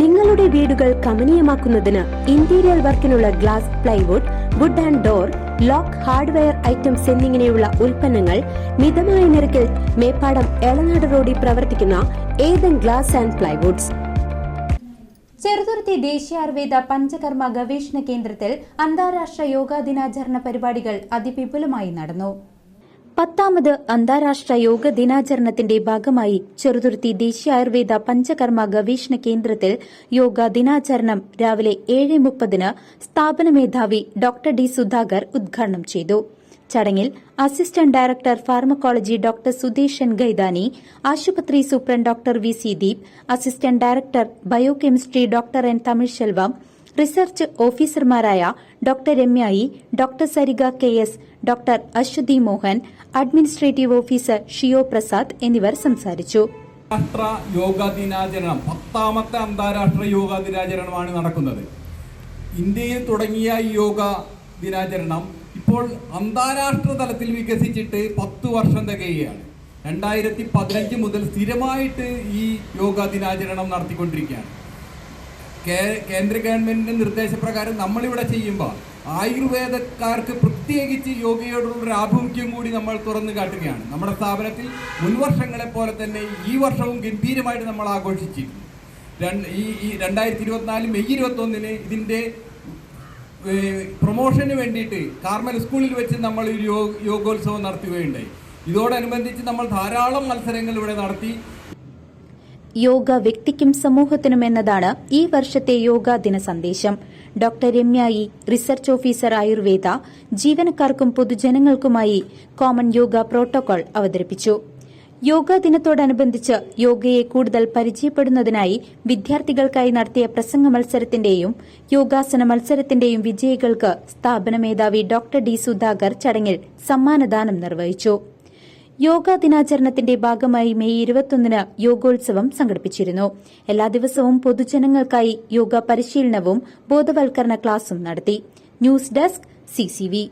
നിങ്ങളുടെ വീടുകൾ കമനീയമാക്കുന്നതിന് interior വർക്കിനുള്ള glass plywood wood and door lock hardware items എന്നിങ്ങനെയുള്ള ഉൽപ്പന്നങ്ങൾ മിതമായ നിരക്കിൽ മേപ്പാടം എളനാട് റോഡിൽ പ്രവർത്തിക്കുന്ന Ethan glass and plywoods Cheruthuruthy ദേശീയ ആയുർവേദ പഞ്ചകർമ്മ ഗവേഷണ കേന്ദ്രത്തിൽ അന്താരാഷ്ട്ര യോഗാ ദിനാചരണ പരിപാടികൾ അതിവിപുലമായി നടന്നു. പത്താമത് അന്താരാഷ്ട്ര യോഗ ദിനാചരണത്തിന്റെ ഭാഗമായി ചെറുതുരുത്തി ദേശീയ ആയുർവേദ പഞ്ചകർമ്മ ഗവേഷണ കേന്ദ്രത്തിൽ യോഗ ദിനാചരണം രാവിലെ ഏഴ് മുപ്പതിന് സ്ഥാപന മേധാവി ഡോക്ടർ ഡി സുധാകർ ഉദ്ഘാടനം ചെയ്തു. ചടങ്ങിൽ assistant director pharmacology doctor Sudheeshan Gaidani ആശുപത്രി superintendent doctor V C Deep assistant director biochemistry doctor N Tamil Tamilselvam research ഓഫീസർമാരായ doctor Ramyayi doctor Sariga K S doctor Aswathy Mohan administrative officer Shiyo Prasad എന്നിവർ സംസാരിച്ചു. അന്താരാഷ്ട്ര യോഗ ദിനാചരണം പത്താമത്തെ അന്താരാഷ്ട്ര യോഗ ദിനാചരണമാണ് നടക്കുന്നത്. ഇന്ത്യയിൽ തുടങ്ങിയ ഈ യോഗ ദിനാചരണം ഇപ്പോൾ അന്താരാഷ്ട്ര തലത്തിൽ വികസിച്ചിട്ട് പത്ത് വർഷം തികയുകയാണ്. രണ്ടായിരത്തി പതിനഞ്ച് മുതൽ സ്ഥിരമായിട്ട് ഈ യോഗ ദിനാചരണം നടത്തിക്കൊണ്ടിരിക്കുകയാണ്. കേന്ദ്ര ഗവൺമെന്റിന്റെ നിർദ്ദേശപ്രകാരം നമ്മളിവിടെ ചെയ്യുമ്പോൾ ആയുർവേദക്കാർക്ക് പ്രത്യേകിച്ച് യോഗയോടുള്ള ഒരു ആഭിമുഖ്യം കൂടി നമ്മൾ തുറന്നു കാട്ടുകയാണ്. നമ്മുടെ സ്ഥാപനത്തിൽ മുൻവർഷങ്ങളെ പോലെ തന്നെ ഈ വർഷവും ഗംഭീരമായിട്ട് നമ്മൾ ആഘോഷിച്ചിരുന്നു. രണ്ട് ഈ ഈ രണ്ടായിരത്തി ഇരുപത്തിനാല് മെയ് ഇരുപത്തൊന്നിന് ഇതിന്റെ പ്രൊമോഷന് വേണ്ടിയിട്ട് കാർമൽ സ്കൂളിൽ വെച്ച് നമ്മൾ ഒരു യോഗോത്സവം നടത്തുകയുണ്ടായി. ഇതോടനുബന്ധിച്ച് നമ്മൾ ധാരാളം മത്സരങ്ങൾ ഇവിടെ നടത്തി. യോഗ വ്യക്തിക്കും സമൂഹത്തിനും എന്നതാണ് ഈ വർഷത്തെ യോഗാ ദിന സന്ദേശം. Doctor Ramyayi research officer Ayurveda ജീവനക്കാർക്കും പൊതുജനങ്ങൾക്കുമായി കോമൺ യോഗ പ്രോട്ടോകോൾ അവതരിപ്പിച്ചു. യോഗാ ദിനത്തോടനുബന്ധിച്ച് യോഗയെ കൂടുതൽ പരിചയപ്പെടുന്നതിനായി വിദ്യാർത്ഥികൾക്കായി നടത്തിയ പ്രസംഗ മത്സരത്തിന്റെയും യോഗാസന മത്സരത്തിന്റെയും വിജയികൾക്ക് സ്ഥാപന മേധാവി ഡോക്ടർ ഡി സുധാകർ ചടങ്ങിൽ സമ്മാനദാനം നിർവഹിച്ചു. യോഗാ ദിനാചരണത്തിന്റെ ഭാഗമായി മെയ് ഇരുപത്തൊന്നിന് യോഗോത്സവം സംഘടിപ്പിച്ചിരുന്നു. എല്ലാ ദിവസവും പൊതുജനങ്ങൾക്കായി യോഗ പരിശീലനവും ബോധവൽക്കരണ ക്ലാസും നടത്തി. News desk CCV